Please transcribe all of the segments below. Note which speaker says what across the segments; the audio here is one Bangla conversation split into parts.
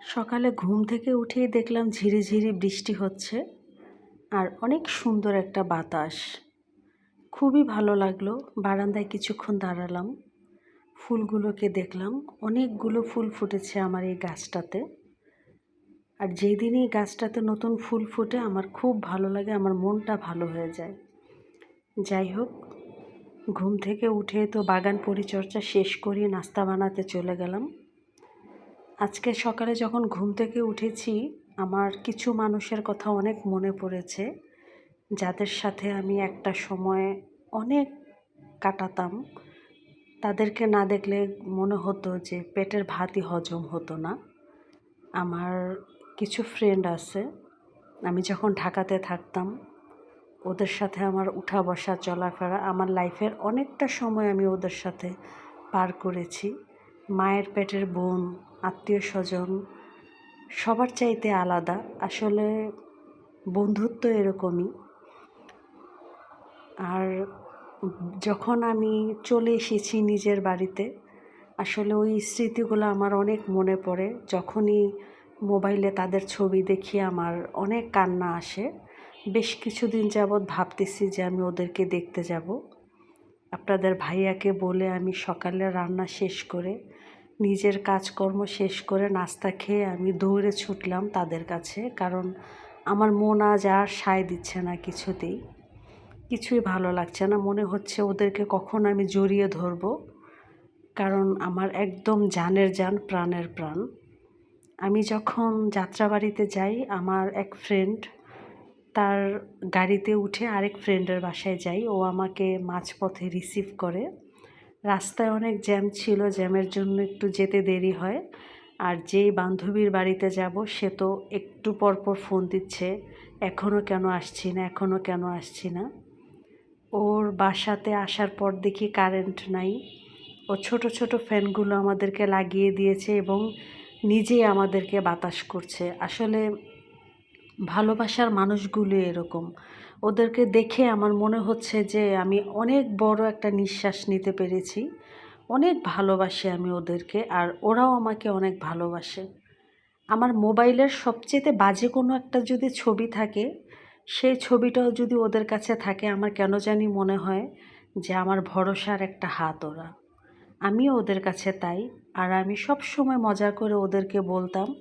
Speaker 1: সকালে ঘুম থেকে উঠেই দেখলাম ঝিরিঝিরি বৃষ্টি হচ্ছে আর অনেক সুন্দর একটা বাতাস। খুবই ভালো লাগল। বারান্দায় কিছুক্ষণ দাঁড়ালাম। ফুলগুলোকে দেখলাম। অনেকগুলো ফুল ফুটেছে আমার এই গাছটাতে। আর যেই দিনই গাছটাতে নতুন ফুল ফুটে আমার খুব ভালো লাগে, আমার মনটা ভালো হয়ে যায়। যাই হোক, ঘুম থেকে উঠে তো বাগান পরিচর্যা শেষ করে নাস্তা বানাতে চলে গেলাম। আজকে সকালে যখন ঘুম থেকে উঠেছি, আমার কিছু মানুষের কথা অনেক মনে পড়েছে, যাদের সাথে আমি একটা সময় অনেক কাটাতাম। তাদেরকে না দেখলে মনে হতো যে পেটের ভাতই হজম হতো না। আমার কিছু ফ্রেন্ড আছে, আমি যখন ঢাকাতে থাকতাম, ওদের সাথে আমার উঠা বসা চলাফেরা, আমার লাইফের অনেকটা সময় আমি ওদের সাথে পার করেছি। মায়ের পেটের বোন আত্মীয় স্বজন সবার চাইতে আলাদা। আসলে বন্ধুত্ব এরকমই। আর যখন আমি চলে এসেছি নিজের বাড়িতে, আসলে ওই স্মৃতিগুলো আমার অনেক মনে পড়ে। যখনই মোবাইলে তাদের ছবি দেখি, আমার অনেক কান্না আসে। বেশ কিছুদিন যাবৎ ভাবতেছি যে আমি ওদেরকে দেখতে যাব। আপনাদের ভাইয়াকে বলে আমি সকালে রান্না শেষ করে নিজের কাজকর্ম শেষ করে নাস্তা খেয়ে আমি দৌড়ে ছুটলাম তাদের কাছে, কারণ আমার মন আজ আর সায় দিচ্ছে না কিছুতেই। কিছুই ভালো লাগছে না, মনে হচ্ছে ওদেরকে কখন আমি জড়িয়ে ধরব, কারণ আমার একদম জানের জান, প্রাণের প্রাণ। আমি যখন যাত্রাবাড়িতে যাই, আমার এক ফ্রেন্ড তার গাড়িতে উঠে আরেক ফ্রেন্ডের বাসায় যাই, ও আমাকে মাঝপথে রিসিভ করে। রাস্তায় অনেক জ্যাম ছিল, জ্যামের জন্য একটু যেতে দেরি হয়। আর যেই বান্ধবীর বাড়িতে যাব, সে তো একটু পরপর ফোন দিচ্ছে এখনও কেন আসছি না এখনও কেন আসছি না? ওর বাসাতে আসার পর দেখি কারেন্ট নাই। ও ছোট ছোট ফ্যানগুলো আমাদেরকে লাগিয়ে দিয়েছে এবং নিজেই আমাদেরকে বাতাস করছে। আসলে ভালোবাসার মানুষগুলো এরকম। ওদেরকে দেখে আমার মনে হচ্ছে যে আমি অনেক বড় একটা নিঃশ্বাস নিতে পেরেছি। অনেক ভালোবাসি আমি ওদেরকে আর ওরাও আমাকে অনেক ভালোবাসে। আমার মোবাইলের সবচেয়ে বাজে কোনো একটা যদি ছবি থাকে, সেই ছবিটাও যদি ওদের কাছে থাকে, আমার কেন জানি মনে হয় যে আমার ভরসার একটা হাত ওরা। আমিও ওদের কাছে তাই আর আমি সব সময় মজা করে ওদেরকে বলতাম,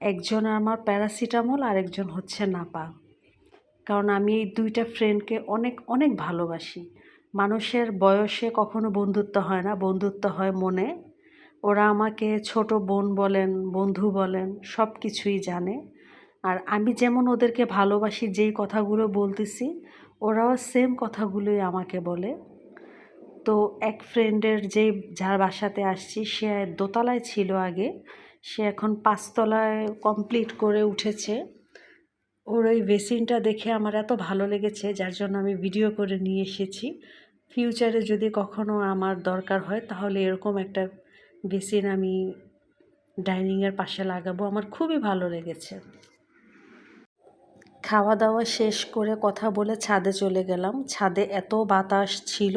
Speaker 1: একজন আমার প্যারাসিটামল আর একজন হচ্ছে নাপা। কারণ আমি এই দুইটা ফ্রেন্ডকে অনেক অনেক ভালোবাসি। মানুষের বয়সে কখনো বন্ধুত্ব হয় না, বন্ধুত্ব হয় মনে। ওরা আমাকে ছোট বোন বলেন, বন্ধু বলেন সব কিছুই জানে। আর আমি যেমন ওদেরকে ভালোবাসি, যেই কথাগুলো বলতেছি, ওরাও সেম কথাগুলোই আমাকে বলে। তো এক ফ্রেন্ডের যে যার বাসাতে আসছি, সে দোতলায় ছিল আগে। সে এখন পাঁচতলায় কমপ্লিট করে উঠেছে। ওর ওই বেসিনটা দেখে আমার এত ভালো লেগেছে, যার জন্য আমি ভিডিও করে নিয়ে এসেছি। ফিউচারে যদি কখনো আমার দরকার হয়, তাহলে এরকম একটা বেসিন আমি ডাইনিংয়ের পাশে লাগাবো। আমার খুবই ভালো লেগেছে। খাওয়া দাওয়া শেষ করে কথা বলে ছাদে চলে গেলাম। ছাদে এত বাতাস ছিল,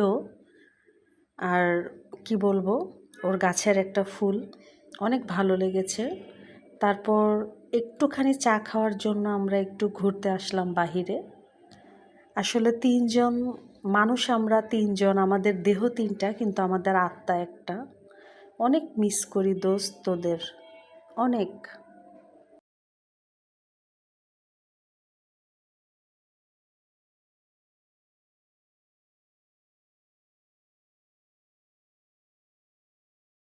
Speaker 1: আর কি বলব, ওর গাছের একটা ফুল অনেক ভালো লেগেছে। তারপর একটুখানি চা খাওয়ার জন্য আমরা একটু ঘুরতে আসলাম বাহিরে। আসলে তিনজন মানুষ আমরা, তিনজন, আমাদের দেহ তিনটা, কিন্তু আমাদের আত্মা একটা। অনেক মিস করি দোস্তদের, অনেক।